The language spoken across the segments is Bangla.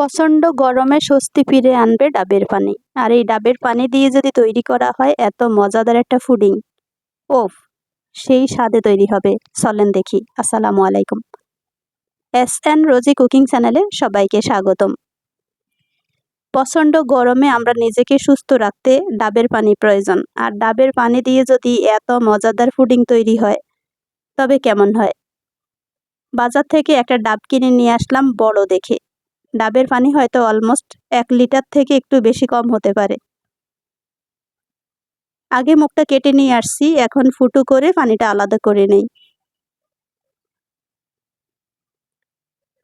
প্রচণ্ড গরমে স্বস্তি ফিরে আনবে ডাবের পানি। আর এই ডাবের পানি দিয়ে যদি তৈরি করা হয়, এত মজাদার একটা ফুডিং। ওফ, সেই স্বাদে তৈরি হবে। চলেন দেখি। আসসালামু আলাইকুম। এস এন রোজি কুকিং চ্যানেলে সবাইকে স্বাগতম। প্রচণ্ড গরমে আমরা নিজেকে সুস্থ রাখতে ডাবের পানি প্রয়োজন। আর ডাবের পানি দিয়ে যদি এত মজাদার ফুডিং তৈরি হয়, তবে কেমন হয়? বাজার থেকে একটা ডাব কিনে নিয়ে আসলাম বড় দেখে। ডাবের পানি হয়তো অলমোস্ট এক লিটার থেকে একটু বেশি কম হতে পারে। আগে মুখটা কেটে নিয়ে আসছি, এখন ফুটু করে পানিটা আলাদা করে নেই।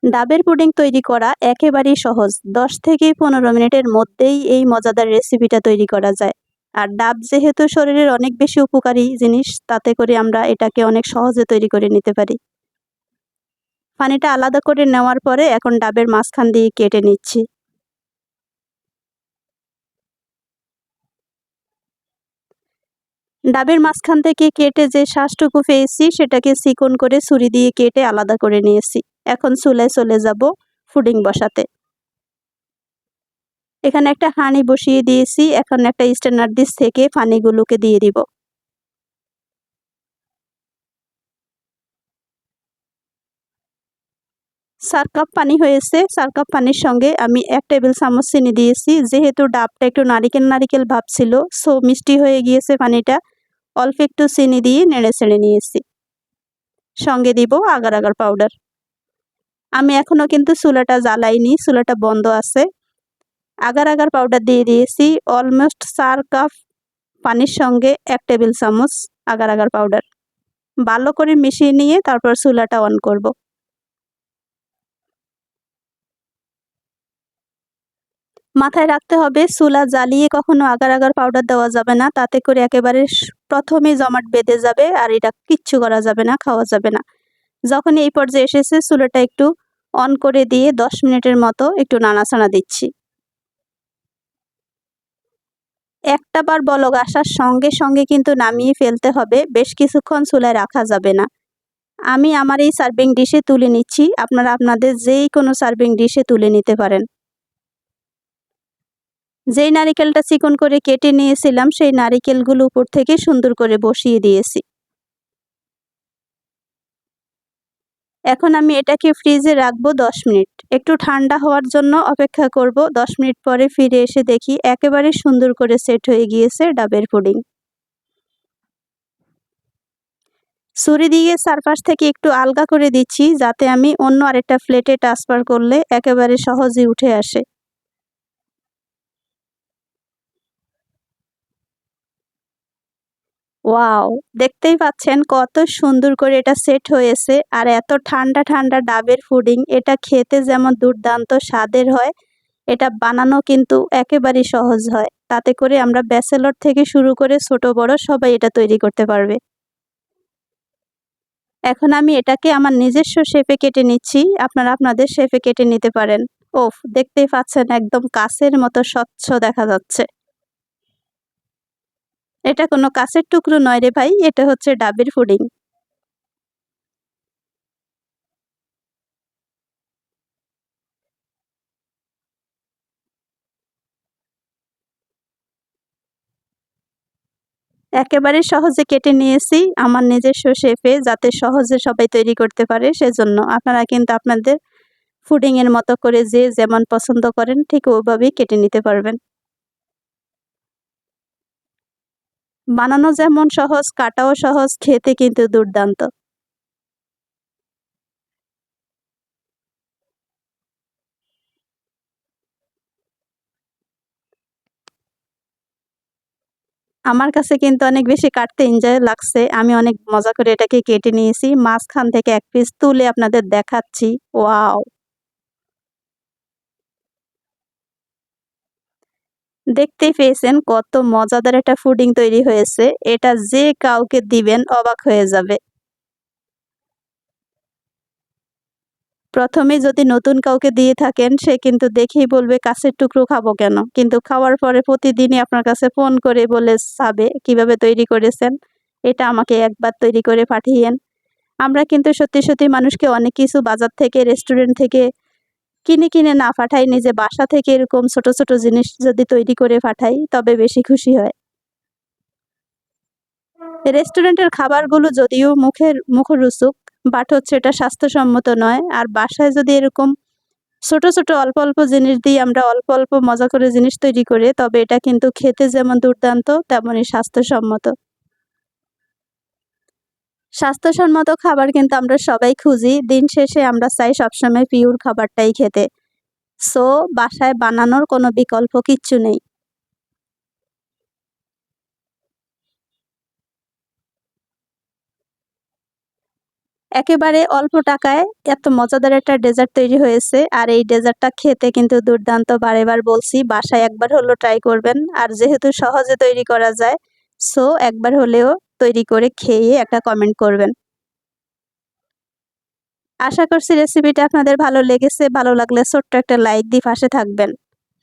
ডাবের পুডিং তৈরি করা একেবারেই সহজ, দশ থেকে পনেরো মিনিটের মধ্যেই এই মজাদার রেসিপিটা তৈরি করা যায়। আর ডাব যেহেতু শরীরের অনেক বেশি উপকারী জিনিস, তাতে করে আমরা এটাকে অনেক সহজে তৈরি করে নিতে পারি। পানিটা আলাদা করে নেওয়ার পরে এখন ডাবের মাঝখান দিয়ে কেটে নিচ্ছি। ডাবের মাঝখান থেকে কেটে যে শ্বাসটুকু পেয়েছি, সেটাকে চিকন করে ছুরি দিয়ে কেটে আলাদা করে নিয়েছি। এখন চুলায় চলে যাব ফুডিং বসাতে। এখানে একটা হাঁড়ি বসিয়ে দিয়েছি। এখন একটা স্ট্যান্ডার্ড ডিস থেকে পানিগুলোকে দিয়ে দিব। চার কাপ পানি হয়েছে চার কাপ পানির সঙ্গে আমি এক টেবিল চামচ চিনি দিয়েছি যেহেতু ডাবটা একটু নারিকেল নারিকেল ভাব ছিল সো মিষ্টি হয়ে গিয়েছে পানিটা। অল্প একটু চিনি দিয়ে নেড়ে ছেড়ে নিয়েছি সঙ্গে দিব আগার আগার পাউডার আমি এখনও কিন্তু চুলাটা জ্বালাইনি, চুলাটা বন্ধ আছে। আগার আগার পাউডার দিয়ে দিয়েছি অলমোস্ট চার কাপ পানির সঙ্গে এক টেবিল চামচ আগার আগার পাউডার ভালো করে মিশিয়ে নিয়ে তারপর চুলাটা অন করব। মাথায় রাখতে হবে, চুলা জ্বালিয়ে কখনো আগার আগার পাউডার দেওয়া যাবে না। তাতে করে একেবারে প্রথমে জমাট বেঁধে যাবে আর এটা কিচ্ছু করা যাবে না, খাওয়া যাবে না। যখন এই পর্যায়ে এসেছে, চুলাটা একটু অন করে দিয়ে দশ মিনিটের মতো একটু নাড়াচাড়া দিচ্ছি। একটা বার বলক আসার সঙ্গে সঙ্গে কিন্তু নামিয়ে ফেলতে হবে, বেশ কিছুক্ষণ চুলায় রাখা যাবে না। আমি আমার এই সার্ভিং ডিশে তুলে নিচ্ছি, আপনারা আপনাদের যেই কোনো সার্ভিং ডিশে তুলে নিতে পারেন। যেই নারিকেলটা চিকন করে কেটে নিয়েছিলাম, সেই নারিকেলগুলো উপর থেকে সুন্দর করে বসিয়ে দিয়েছি। এখন আমি এটাকে ফ্রিজে রাখব দশ মিনিট। একটু ঠান্ডা হওয়ার জন্য অপেক্ষা করব। দশ মিনিট পরে ফিরে এসে দেখি একেবারে সুন্দর করে সেট হয়ে গিয়েছে ডাবের পুডিং। ছুরি দিয়ে চারপাশ থেকে একটু আলগা করে দিচ্ছি, যাতে আমি অন্য আরেকটা প্লেটে ট্রান্সফার করলে একেবারে সহজে উঠে আসে। ওয়াও দেখতেই পাচ্ছেন কত সুন্দর করে এটা সেট হয়েছে আর এত ঠান্ডা ঠান্ডা ডাবের ফুডিং এটা খেতে যেমন দুর্দান্ত স্বাদের হয়, এটা বানানো কিন্তু একেবারেই সহজ হয়। তাতে করে আমরা ব্যাচেলর থেকে শুরু করে ছোট বড় সবাই এটা তৈরি করতে পারবে। এখন আমি এটাকে আমার নিজস্ব শেপে কেটে নিচ্ছি, আপনারা আপনাদের শেপে কেটে নিতে পারেন। ওফ, দেখতেই পাচ্ছেন একদম কাছের মতো স্বচ্ছ দেখা যাচ্ছে। এটা কোনো কাছের টুকরো নয় রে ভাই, এটা হচ্ছে ডাবের ফুডিং একেবারে সহজে কেটে নিয়েছি, আমার নিজস্ব শেফে, যাতে সহজে সবাই তৈরি করতে পারে, সেজন্য আপনারা কিন্তু আপনাদের ফুডিংয়ের মতো করে যে যেমন পছন্দ করেন, ঠিক ওইভাবেই কেটে নিতে পারবেন। বানানো যেমন সহজ, কাটাও সহজ, খেতে কিন্তু দুর্দান্ত। আমার কাছে কিন্তু অনেক বেশি কাটতে এনজয় লাগছে। আমি অনেক মজা করে এটাকে কেটে নিয়েছি। মাঝখান থেকে এক পিস তুলে আপনাদের দেখাচ্ছি। ওয়াও! দেখতেই পেয়েছেন কত মজাদার একটা ফুডিং তৈরি হয়েছে। এটা যে কাউকে দিবেন অবাক হয়ে যাবে। প্রথমে যদি নতুন কাউকে দিয়ে থাকেন, সে কিন্তু দেখেই বলবে, কাছের টুকরো খাব কেন? কিন্তু খাওয়ার পরে প্রতিদিনই আপনার কাছে ফোন করে বলে সাবে কীভাবে তৈরি করেছেন? এটা আমাকে একবার তৈরি করে পাঠিয়েন। আমরা কিন্তু সত্যি সত্যি মানুষকে অনেক কিছু বাজার থেকে, রেস্টুরেন্ট থেকে কিনে কিনে না পাঠাই, নিজে বাসা থেকে এরকম ছোট ছোট জিনিস যদি তৈরি করে পাঠাই, তবে বেশি খুশি হয়। রেস্টুরেন্টের খাবারগুলো যদিও মুখের, মুখরোচক বাট হচ্ছে এটা স্বাস্থ্যসম্মত নয়। আর বাসায় যদি এরকম ছোট ছোট অল্প অল্প জিনিস দিয়ে আমরা অল্প অল্প মজা করে জিনিস তৈরি করি, তবে এটা কিন্তু খেতে যেমন দুর্দান্ত, তেমনই স্বাস্থ্যসম্মত। স্বাস্থ্যসম্মত খাবার কিন্তু আমরা সবাই খুঁজি। দিন শেষে আমরা চাই সবসময় পিওর খাবারটাই খেতে। সো বাসায় বানানোর কোনো বিকল্প কিচ্ছু নেই। একেবারে অল্প টাকায় এত মজাদার একটা ডেজার্ট তৈরি হয়েছে। আর এই ডেজার্টটা খেতে কিন্তু দুর্দান্ত। বারেবার বলছি, বাসায় একবার হলো ট্রাই করবেন। আর যেহেতু সহজে তৈরি করা যায় সো একবার হলেও তৈরি করে খেয়ে একটা কমেন্ট করবেন। আশা করছি রেসিপিটা আপনাদের ভালো লেগেছে। ভালো লাগলে ছোট্ট একটা লাইক দিয়ে পাশে থাকবেন।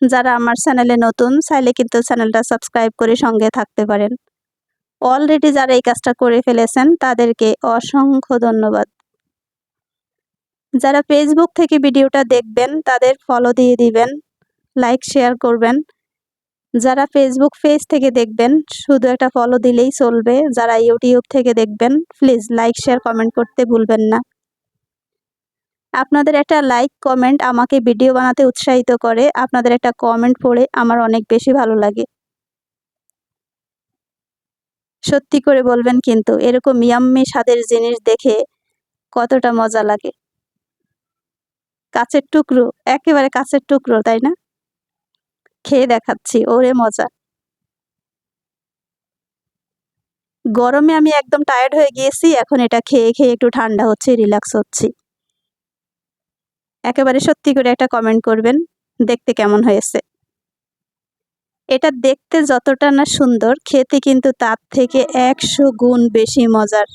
যারা আমার চ্যানেলে নতুন, চাইলে কিন্তু চ্যানেলটা সাবস্ক্রাইব করে সঙ্গে থাকতে পারেন। অলরেডি যারা এই কাজটা করে ফেলেছেন, তাদেরকে অসংখ্য ধন্যবাদ। যারা ফেসবুক থেকে ভিডিওটা দেখবেন, তাদের ফলো দিয়ে দিবেন লাইক শেয়ার করবেন। যারা ফেসবুক পেজ থেকে দেখবেন, শুধু একটা ফলো দিলেই চলবে। যারা ইউটিউব থেকে দেখবেন প্লিজ লাইক শেয়ার কমেন্ট করতে ভুলবেন না। আপনাদের একটা লাইক কমেন্ট আমাকে ভিডিও বানাতে উৎসাহিত করে। আপনাদের একটা কমেন্ট পড়ে আমার অনেক বেশি ভালো লাগে। সত্যি করে বলবেন কিন্তু, এরকম ইয়াম্মি স্বাদের জিনিস দেখে কতটা মজা লাগে। কাছের টুকরো, একেবারে কাছের টুকরো, তাই না? খেয়ে দেখাচ্ছি, ওরে মজা। গরমে আমি একদম টায়ার্ড হয়ে গিয়েছি, এখন এটা খেয়ে খেয়ে একটু ঠান্ডা হচ্ছে রিল্যাক্স হচ্ছি। একেবারে সত্যি করে একটা কমেন্ট করবেন, দেখতে কেমন হয়েছে। এটা দেখতে যতটা না সুন্দর, খেতে কিন্তু তার থেকে একশো গুণ বেশি মজার।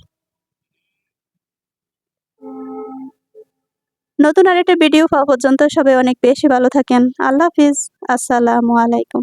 নতুন আরেকটা ভিডিও পাওয়া পর্যন্ত সবাই অনেক বেশি ভালো থাকেন। আল্লাহ হাফিজ। আসসালামু আলাইকুম।